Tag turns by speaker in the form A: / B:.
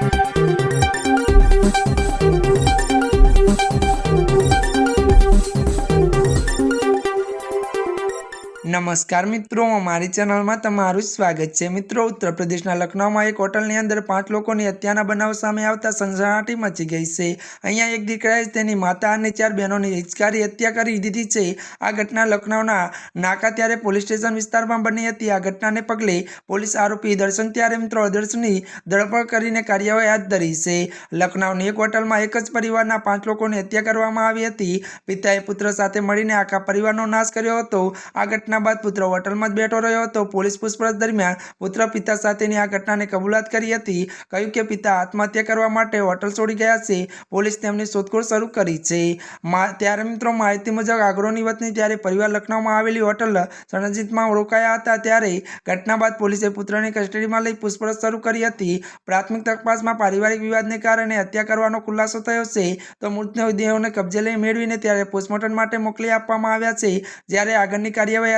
A: Thank you. નમસ્કાર મિત્રો અમારી ચેનલમાં તમારું સ્વાગત છે. મિત્રો, ઉત્તર પ્રદેશના લખનૌમાં એક હોટલની અંદર પાંચ લોકોની હત્યાના બનાવ સામે આવતા સનસનાટી મચી ગઈ છે. અહીંયા એક દીકરાએ તેની માતા અને ચાર બહેનોની હિચકારી હત્યા કરી દીધી છે. આ ઘટના લખનૌના નાકા ત્યારે પોલીસ સ્ટેશન વિસ્તારમાં બની હતી. આ ઘટનાને પગલે પોલીસ આરોપી દર્શન ત્યારે મિત્રો દર્શનની ધરપકડ કરીને કાર્યવાહી હાથ ધરી છે. લખનૌની એક હોટલમાં એક જ પરિવારના પાંચ લોકોની હત્યા કરવામાં આવી હતી. પિતાએ પુત્ર સાથે મળીને આખા પરિવારનો નાશ કર્યો હતો. આ ઘટના બાદ પુત્ર હોટલમાં જ બેઠો રહ્યો હતો. પોલીસ પૂછપરછ દરમિયાન પુત્ર પિતા સાથેની આ ઘટનાને કબૂલાત કરી હતી. કહ્યું કે પિતા આત્મહત્યા કરવા માટે હોટલ છોડી ગયા છે. પોલીસ તેમની શોધખોળ શરૂ કરી છે. ત્યારે મિત્રો માહિતી મુજબ આગ્રોની વતની ત્યારે પરિવાર લખનૌમાં આવેલી હોટલ સણજીતમાં રોકાયા હતા ત્યારે ઘટના બાદ પોલીસે પુત્રને કસ્ટડીમાં લઈ પૂછપરછ શરૂ કરી હતી. પ્રાથમિક તપાસમાં પારિવારિક વિવાદને કારણે હત્યા કરવાનો ખુલાસો થયો છે. તો મૃતદેહોને કબજે લઈ મેળવીને ત્યારે પોસ્ટમોર્ટમ માટે મોકલી આપવામાં આવ્યા છે. જ્યારે આગળની કાર્યવાહી